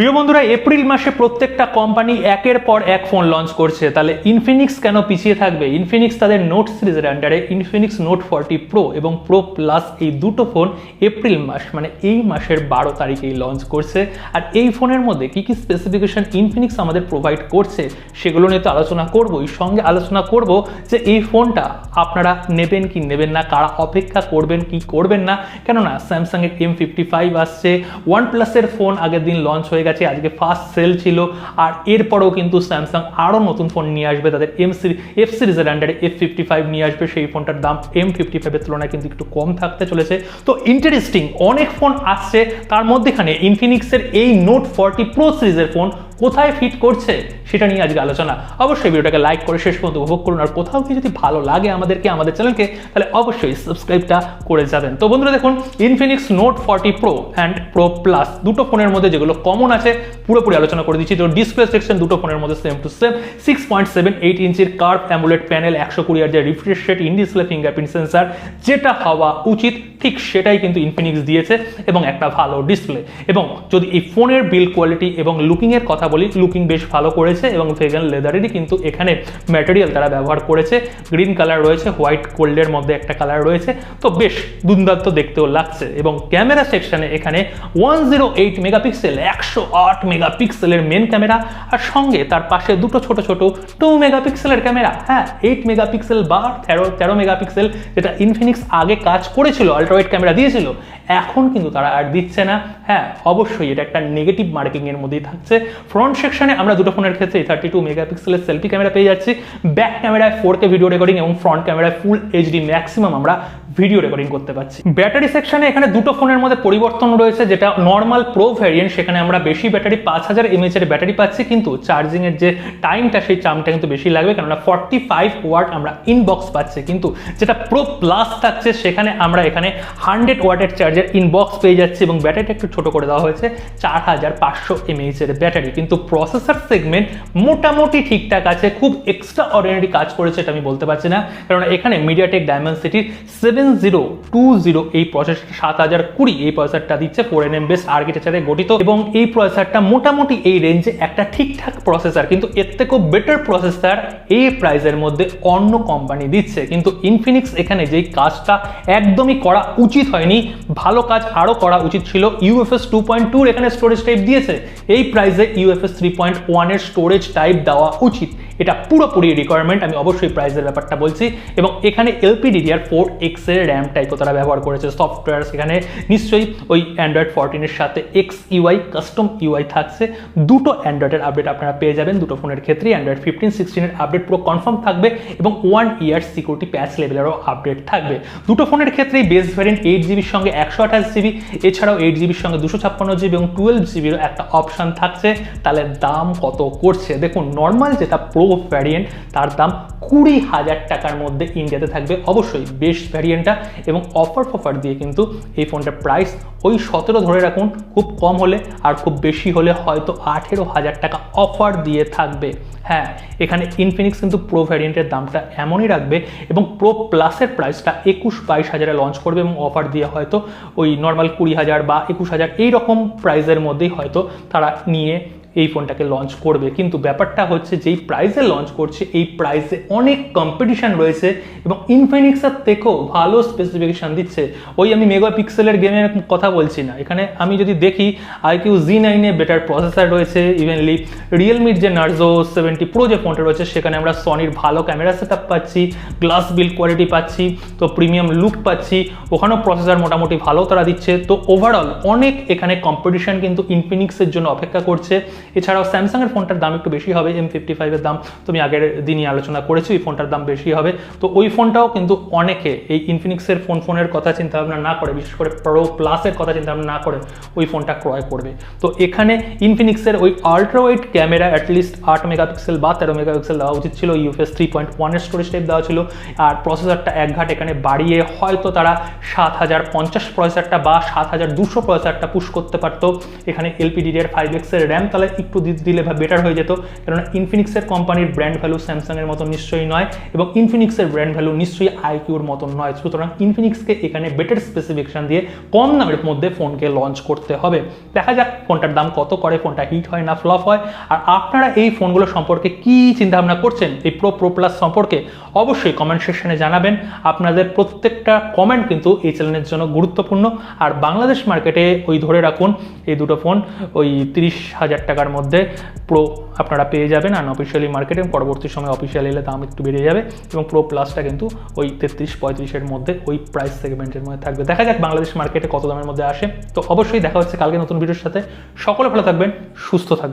প্রিয় বন্ধুরা, এপ্রিল মাসে প্রত্যেকটা কোম্পানি একের পর এক ফোন লঞ্চ করছে। তাহলে ইনফিনিক্স কেন পিছিয়ে থাকবে? ইনফিনিক্স তাদের নোট সিরিজের আন্ডারে ইনফিনিক্স নোট ফর্টি প্রো এবং প্রো প্লাস এই দুটো ফোন এপ্রিল মাস মানে এই মাসের বারো তারিখেই লঞ্চ করছে। আর এই ফোনের মধ্যে কি কি স্পেসিফিকেশন ইনফিনিক্স আমাদের প্রোভাইড করছে, সেগুলো নিয়ে তো আলোচনা করবোই। সঙ্গে আলোচনা করব যে এই ফোনটা আপনারা নেবেন কি নেবেন না, কারা অপেক্ষা করবেন, কি করবেন না। কেননা স্যামসাংয়ের এম ফিফটি ফাইভ আসছে ওয়ান প্লাসের ফোন আগের দিন লঞ্চ হয়ে গেছে। আজকে ফার্স্ট সেল ছিল। আর এরপরেও কিন্তু স্যামসাং আরও নতুন ফোন নিয়ে আসবে, তাদের এম সিরি এফ সিরিজের আন্ডারে এফ ফিফটি ফাইভ নিয়ে আসবে। সেই ফোনটার দাম এম ফিফটি ফাইভের তুলনায় কিন্তু একটু কম থাকতে চলেছে। তো ইন্টারেস্টিং অনেক ফোন আসছে। তার মধ্যেখানে ইনফিনিক্সের এই নোট ফর্টি প্রো সিরিজের ফোন কোথায় ফিট করছে? সেটা নিয়ে আজকে আলোচনা। অবশ্যই ভিডিওটাকে লাইক করে শেষ পর্যন্ত উপভোগ করুন। আর কোথাও কি যদি ভালো লাগে আমাদেরকে, আমাদের চ্যানেলকে তাহলে অবশ্যই সাবস্ক্রাইবটা করে যাবেন। তো বন্ধুরা দেখুন Infinix note forty pro and pro plus দুটো ফোনের মধ্যে যেগুলো কমন আছে, পুরোপুরি আলোচনা করে দিচ্ছি। তো ডিসপ্লে সেকশন দুটো ফোনের মধ্যে same to same six point seven eight ইঞ্চির কার্ভ অ্যামুলেট প্যানেল একশো কুড়ি আর যে refresh rate in display fingerprint sensor যেটা হওয়া উচিত। ঠিক সেটাই কিন্তু ইনফিনিক্স দিয়েছে এবং একটা ভালো ডিসপ্লে এবং যদি এই ফোনের বিল কোয়ালিটি এবং লুকিংয়ের কথা বলি লুকিং বেশ ভালো করেছে এবং ভেগান লেদারেরই কিন্তু এখানে ম্যাটেরিয়াল তারা ব্যবহার করেছে। গ্রিন কালার রয়েছে হোয়াইট গোল্ডের মধ্যে একটা কালার রয়েছে। তো বেশ দুর্দান্ত দেখতেও লাগছে এবং ক্যামেরা সেকশনে এখানে ওয়ান জিরো এইট মেগাপিক্সেল একশো আট মেগাপিক্সেলের মেন ক্যামেরা আর সঙ্গে তার পাশে দুটো ছোট ছোট টু মেগাপিক্সেলের ক্যামেরা হ্যাঁ এইট মেগাপিক্সেল বা তেরো তেরো মেগাপিক্সেল যেটা ইনফিনিক্স আগে কাজ করেছিল আল্ট্রাওয়েট ক্যামেরা দিয়েছিল, এখন কিন্তু তারা আর দিচ্ছে না। হ্যাঁ অবশ্যই এটা একটা নেগেটিভ মার্কিংয়ের মধ্যেই থাকছে। ফ্রন্ট সেকশনে আমরা দুটো ফোনের ক্ষেত্রে থার্টি টু মেগাপিক্সেলের সেলফি ক্যামেরা পেয়ে যাচ্ছি। ব্যাক ক্যামেরায় ফোর কে ভিডিও রেকর্ডিং এবং ফ্রন্ট ক্যামেরায় ফুল এইচডি ম্যাক্সিমাম আমরা ভিডিও রেকর্ডিং করতে পারছি। ব্যাটারি সেকশনে এখানে দুটো ফোনের মধ্যে পরিবর্তন রয়েছে, যেটা নর্মাল প্রো ভ্যারিয়েন্ট সেখানে আমরা বেশি ব্যাটারি পাঁচ হাজার এমএচ এর ব্যাটারি পাচ্ছি, কিন্তু চার্জিং এর যে টাইমটা সেই চামটা কিন্তু বেশি লাগবে, কেননা ফর্টি ফাইভ ওয়াট আমরা ইনবক্স পাচ্ছি। কিন্তু যেটা প্রো প্লাস থাকছে, সেখানে আমরা এখানে হান্ড্রেড ওয়াটের চার্জার ইনবক্স পেয়ে যাচ্ছি এবং ব্যাটারিটা একটু ছোট করে দেওয়া হয়েছে, চার হাজার পাঁচশো এমএইচ এর ব্যাটারি কিন্তু প্রসেসর সেগমেন্ট মোটামুটি ঠিকঠাক আছে, খুব এক্সট্রা অর্ডিনারি কাজ করেছে, এটা আমি বলতে পারছি না। কারণ এখানে মিডিয়াটেক ডায়মেন্সিটির সেভেন জিরো টু জিরো এই প্রসেসরটা সাত হাজার কুড়ি এই প্রসেসরটা দিচ্ছে ফোর এন এম বেস আর্কিটেকচারে গঠিত এবং এই প্রসেসরটা মোটামুটি এই রেঞ্জে একটা ঠিকঠাক প্রসেসর কিন্তু এর থেকেও বেটার প্রসেসর এই প্রাইসের মধ্যে অন্য কোম্পানি দিচ্ছে। কিন্তু ইনফিনিক্স এখানে যেই কাজটা একদমই করা উচিত হয়নি, ভালো কাজ আরও করা উচিত ছিল। ইউএফএস টু পয়েন্ট টুর এখানে স্টোরেজ টাইপ দিয়েছে, এই প্রাইসে ইউএফএস থ্রি পয়েন্ট ওয়ানের স্টোরেজ টাইপ দেওয়া উচিত। এটা পুরোপুরি রিকোয়ারমেন্ট আমি অবশ্যই প্রাইসের ব্যাপারটা বলছি। এবং এখানে এলপিডিডিআর ফোর এক্সের র্যাম টাইপও তারা ব্যবহার করেছে সফটওয়্যার সেখানে নিশ্চয়ই ওই অ্যান্ড্রয়েড ফোরটিনের সাথে এক্স ইউআই কাস্টম ইউআই থাকছে। দুটো অ্যান্ড্রয়েডের আপডেট আপনারা পেয়ে যাবেন দুটো ফোনের ক্ষেত্রে অ্যান্ড্রয়েড ফিফটিন সিক্সটিনের আপডেট পুরো কনফার্ম থাকবে এবং ওয়ান ইয়ার সিকিউরিটি প্যাচ লেভেলেরও আপডেট থাকবে। দুটো ফোনের ক্ষেত্রেই বেস ভ্যারিয়েন্ট এইট জিবির সঙ্গে একশো আঠাশ জিবি এছাড়াও এইট জিবির সঙ্গে দুশো ছাপ্পান্ন জিবি এবং টুয়েলভ জিবিরও একটা অপশান থাকছে। তাহলে দাম কত করছে? দেখুন নর্মাল যেটা প্রো ভ্যারিয়েন্ট তার দাম কুড়ি হাজার টাকার মধ্যে ইন্ডিয়াতে থাকবে। অবশ্যই বেস্ট ভ্যারিয়েন্টটা এবং অফার ফফার দিয়ে কিন্তু এই ফোনটার প্রাইস ওই সতেরো ধরে রাখুন। খুব কম হলে আর খুব বেশি হলে হয়তো আঠেরো হাজার টাকা অফার দিয়ে থাকবে। হ্যাঁ এখানে ইনফিনিক্স কিন্তু প্রো ভ্যারিয়েন্টের দামটা এমনই রাখবে এবং প্রো প্লাসের প্রাইসটা একুশ বাইশ হাজারে লঞ্চ করবে এবং অফার দিয়ে হয়তো ওই নর্মাল কুড়ি হাজার বা একুশ হাজার এইরকম প্রাইসের মধ্যেই হয়তো তারা নিয়ে এই ফোনটাকে লঞ্চ করবে। কিন্তু ব্যাপারটা হচ্ছে যেই প্রাইসে লঞ্চ করছে, এই প্রাইসে অনেক কম্পিটিশান রয়েছে এবং ইনফিনিক্সের থেকেও ভালো স্পেসিফিকেশান দিচ্ছে। ওই আমি মেগা পিক্সেলের গেমের কথা বলছি না। এখানে আমি যদি দেখি আইকিউ জি নাইনে বেটার প্রসেসার রয়েছে ইভেনলি রিয়েলমির যে নার্জো সেভেন্টি প্রো যে ফোনটা রয়েছে, সেখানে আমরা সনির ভালো ক্যামেরা সেট পাচ্ছি গ্লাস বিল কোয়ালিটি পাচ্ছি, তো প্রিমিয়াম লুক পাচ্ছি। ওখানেও প্রসেসার মোটামুটি ভালো তারা দিচ্ছে। তো ওভারঅল অনেক এখানে কম্পিটিশান কিন্তু ইনফিনিক্সের জন্য অপেক্ষা করছে। এছাড়াও স্যামসাংয়ের ফোনটার দাম একটু বেশি হবে এম ফিফটি ফাইভের দাম তুমি আগের দিনই আলোচনা করেছি ওই ফোনটার দাম বেশি হবে। তো ওই ফোনটাও কিন্তু অনেকে এই ইনফিনিক্সের ফোন, ফোনের কথা চিন্তা ভাবনা না করে, বিশেষ করে প্রো প্লাসের কথা চিন্তা ভাবনা না করে ওই ফোনটা ক্রয় করবে। তো এখানে ইনফিনিক্সের ওই ultra wide camera at least আট মেগাপিক্সেল বা তেরো মেগাপিক্সেল দেওয়া উচিত ছিল ইউএফএস থ্রি পয়েন্ট ওয়ানের স্টোরেজ টাইপ দেওয়া ছিল। আর প্রসেসরটা এক ঘাট এখানে বাড়িয়ে হয়তো তারা সাত হাজার পঞ্চাশ প্রসেসরটা বা সাত হাজার দুশো প্রসেসরটা পুশ করতে পারতো। এখানে এলপিডিডিআর ফাইভ এক্সের র্যাম তাহলে একটু দি- দিলে বা বেটার হয়ে যেত। কেননা ইনফিনিক্সের কোম্পানির ব্র্যান্ড ভ্যালু স্যামসাংয়ের মতো নিশ্চয়ই নয় এবং ইনফিনিক্সের ব্র্যান্ড ভ্যালু নিশ্চয়ই আইকিউর মতো নয়। সুতরাং ইনফিনিক্সকে এখানে বেটার স্পেসিফিকেশন দিয়ে কম দামের মধ্যে ফোনকে লঞ্চ করতে হবে। দেখা যাক ফোনটার দাম কত করে ফোনটা হিট হয় না ফ্লপ হয়। আর আপনারা এই ফোনগুলো সম্পর্কে কি চিন্তাভাবনা করছেন, এই প্রো প্রো প্লাস সম্পর্কে অবশ্যই কমেন্ট সেকশনে জানাবেন। আপনাদের প্রত্যেকটা কমেন্ট কিন্তু এই চ্যানেলের জন্য গুরুত্বপূর্ণ। আর বাংলাদেশ মার্কেটে ওই ধরে রাখুন, এই দুটো ফোন ওই তিরিশ হাজার টাকার মধ্যে প্রো আপনারা পেয়ে যাবেন আর অফিসিয়ালি মার্কেটে পরবর্তী সময় অফিসিয়াল এলে দাম একটু বেড়ে যাবে এবং প্রো প্লাসটা কিন্তু ওই তেত্রিশ পঁয়ত্রিশের মধ্যে ওই প্রাইস সেগমেন্টের মধ্যে থাকবে। দেখা যাক বাংলাদেশ মার্কেটে কত দামের মধ্যে আসে। তো অবশ্যই দেখা হচ্ছে কালকে নতুন ভিডিওর সাথে। সকলে ভালো থাকবেন, সুস্থ থাকবেন।